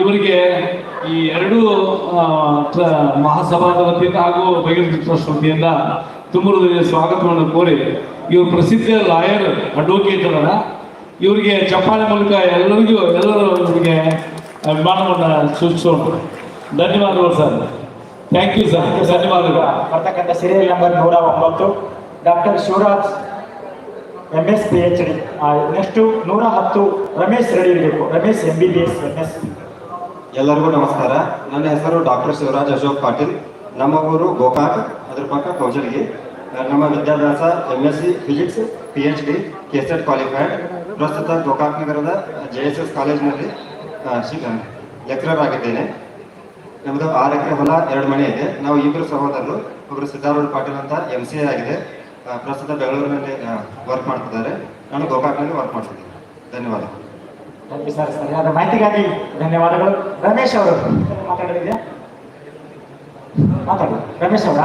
ಇವರಿಗೆ ಈ ಎರಡು ಮಹಾಸಭಾದ ವತಿಯಿಂದ ಹಾಗೂ ಬೈಗಲ್ ಟ್ರಸ್ಟ್ ವತಿಯಿಂದ ಸ್ವಾಗತವನ್ನು ಕೋರಿ ಇವರು ಪ್ರಸಿದ್ಧ ಲಾಯರ್ ಅಡ್ವೊಕೇಟ್ ಅವರ ಇವರಿಗೆ ಚಪ್ಪಾಳೆ ಮೂಲಕ ಎಲ್ಲರಿಗೂ ಎಲ್ಲರೂ ಇವರಿಗೆ ಅಭಿಮಾನವನ್ನು ಸೂಚಿಸೋಣ ಧನ್ಯವಾದಗಳು ಸರ್. ಥ್ಯಾಂಕ್ ಯು ಸರ್ ಧನ್ಯವಾದಗಳು. ಬರ್ತಕ್ಕಂಥ ಸೀರಿಯಲ್ ನಂಬರ್ ನೂರ ಒಂಬತ್ತು. Doctor Shivaraj M S P H D next ನೂರ ಹತ್ತು ರಮೇಶ್ ರೆಡಿ ಇರಬೇಕು. Ramesh M B B S M S ಎಲ್ಲರಿಗೂ ನಮಸ್ಕಾರ. ನನ್ನ ಹೆಸರು ಡಾಕ್ಟರ್ ಶಿವರಾಜ್ ಅಶೋಕ್ ಪಾಟೀಲ್. ನಮ್ಮ ಊರು ಗೋಕಾಕ್, ಅದ್ರ ಪಕ್ಕ ಕೌಜಲ್ಗಿ ನಮ್ಮ ವಿದ್ಯಾಭ್ಯಾಸ M S C physics P H D KSET qualified ಪ್ರಸ್ತುತ ಗೋಕಾಕ್ ನಗರದ ಜೆ ಎಸ್ ಎಸ್ ಕಾಲೇಜಿನಲ್ಲಿ ಲೆಕ್ಚರರ್ ಆಗಿದ್ದೇನೆ. ನಮ್ಮದು ಆರು ಎಕರೆ ಹೊಲ, ಎರಡು ಮನೆ ಇದೆ. ನಾವು ಇಬ್ಬರು ಸಹೋದರರು. ಒಬ್ಬರು ಸಿದ್ದಾರೂಢ ಪಾಟೀಲ್ ಅಂತ ಎಂ ಸಿ ಎ ಆಗಿದೆ. ಪ್ರಸ್ತುತ ಬೆಂಗಳೂರಿನಲ್ಲಿ ವರ್ಕ್ ಮಾಡ್ತಿದ್ದಾರೆ. ನಾನು ಗೋಕಾಕ್ನಲ್ಲಿ ವರ್ಕ್ ಮಾಡ್ತಿದ್ದೀನಿ. ಧನ್ಯವಾದ. ಥ್ಯಾಂಕ್ ಯು ಸರ್ ಸರಿಯಾದ ಮಾಹಿತಿಗಾಗಿ ಧನ್ಯವಾದಗಳು. ರಮೇಶ್ ಅವರು ಮಾತಾಡೋದಿದೆಯಾ? ಮಾತಾಡಿ. ರಮೇಶ್ ಅವರ?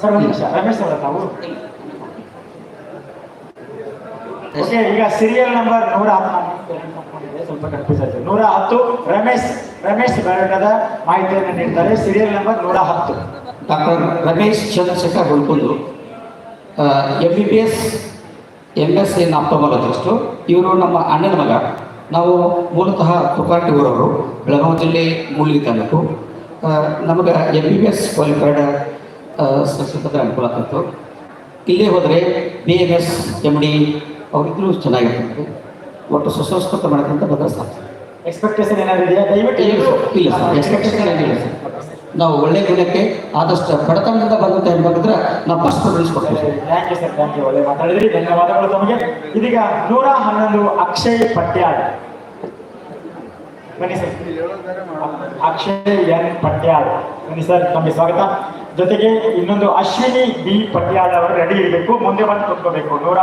ಸರ್ ಒಂದು ನಿಮಿಷ. ರಮೇಶ್ ಅವರ ತಾವು? ಓಕೆ ಈಗ ಸೀರಿಯಲ್ ನಂಬರ್ ನೂರ ಹತ್ತು ಸ್ವಲ್ಪ ಕನ್ಫ್ಯೂಸ್ ಆಯ್ತು. ನೂರ ಹತ್ತು ರಮೇಶ್ ರಮೇಶ್ ಬರೋಣದ ಮಾಹಿತಿಯನ್ನು ನೀಡ್ತಾರೆ. ಸೀರಿಯಲ್ ನಂಬರ್ ನೂರ ಹತ್ತು. Doctor Ramesh Chandrashekhar Hulkund M B B S M S N ಅದಷ್ಟು ಇವರು ನಮ್ಮ ಅಣ್ಣನ ಮಗ. ನಾವು ಮೂಲತಃ ತುಕಾಟಿ ಊರವರು. ಬೆಳಗಾವಿ ಜಿಲ್ಲೆ ಮೂಲಿಗೆ ತಾಲೂಕು. ನಮಗೆ M B B S qualified ಸಂಸ್ಕೃತದ ಅನುಕೂಲ ಆಗ್ತಿತ್ತು. ಇಲ್ಲೇ ಹೋದರೆ B M S M D ಅವ್ರಿಗೂ ಚೆನ್ನಾಗಿರ್ತದೆ ಒಟ್ಟು ಸುಸಂಸ್ಕೃತ ಮಾಡೋಕ್ಕಂತ ಬದಲಾಗ್ತದೆ ಎಕ್ಸ್ಪೆಕ್ಟೇಷನ್ ಏನಾಗಿದೆಯಾ ಇದೆಯಾ? ದಯವಿಟ್ಟು ಇಲ್ಲ ಸರ್. ಎಕ್ಸ್ಪೆಕ್ಟೇಷನ್ ಏನಾಗಿಲ್ಲ ಸರ್. ನಾವು ಒಳ್ಳೆ ಗುಣಕ್ಕೆ ಆದಷ್ಟು ಬಡತನದಿಂದ ಬಂದಂತ ಏನ್ಬೇಕಂದ್ರೆ ನಾವು first. Thank you sir thank you ಒಳ್ಳೆ ಮಾತಾಡಿದ್ರಿ. ಧನ್ಯವಾದಗಳು ತಮಗೆ. ಇದೀಗ ನೂರ ಹನ್ನೊಂದು ಅಕ್ಷಯ್ ಪಟ್ಯಾಳ್. ಬನ್ನಿ ಸರ್ ಅಕ್ಷಯ್ ಎನ್ ಪಟ್ಯಾಳ್. ಬನ್ನಿ ಸರ್ ತಮಗೆ ಸ್ವಾಗತ. ಜೊತೆಗೆ ಇನ್ನೊಂದು ಅಶ್ವಿನಿ ಬಿ ಪಟ್ಯಾಳ್ ಅವರು ರೆಡಿ ಇರಬೇಕು. ಮುಂದೆ ಬಂದು ಕೊಟ್ಕೋಬೇಕು ನೂರ